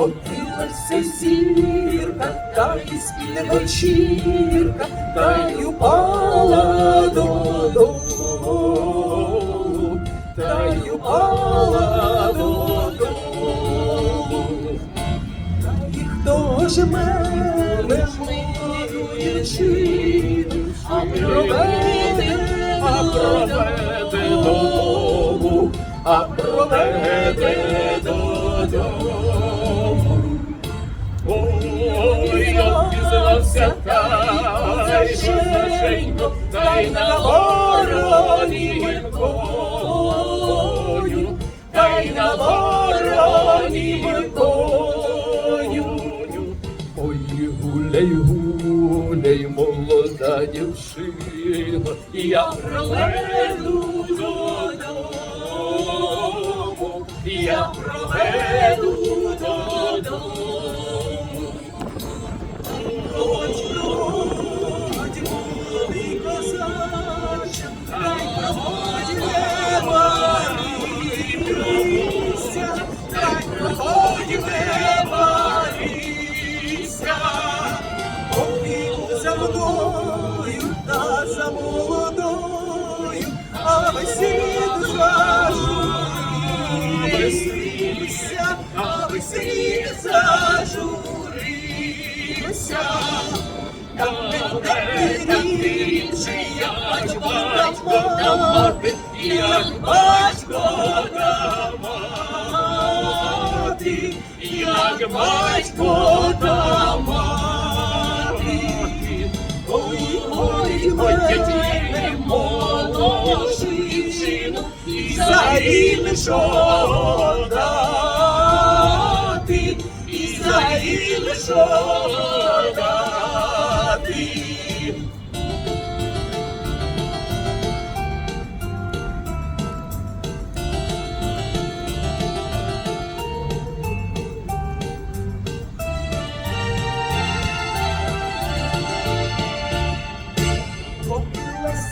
Покрилася зірка, та й спільна вечірка, та й упала додолу, та й упала додолу. Та й хто ж мене милує а проведе, а проведе додому, а проведе додому. Ой, як пізнався та й швидко, та й на вороні та й на вороні. Ой, гуляй, гуляй, молода дівчина, Я додому, я та за молодою, а весілля зажурися, а весілля зажурися. Там рідше, як батько та мати, як батько та мати, як батько діти, молоду і за іншого дати, і за іншого дати.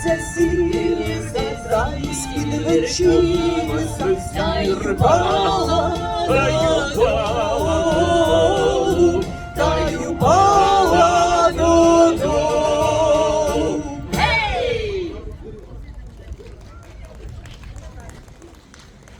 Попилася зірка, та й з-під вечірка,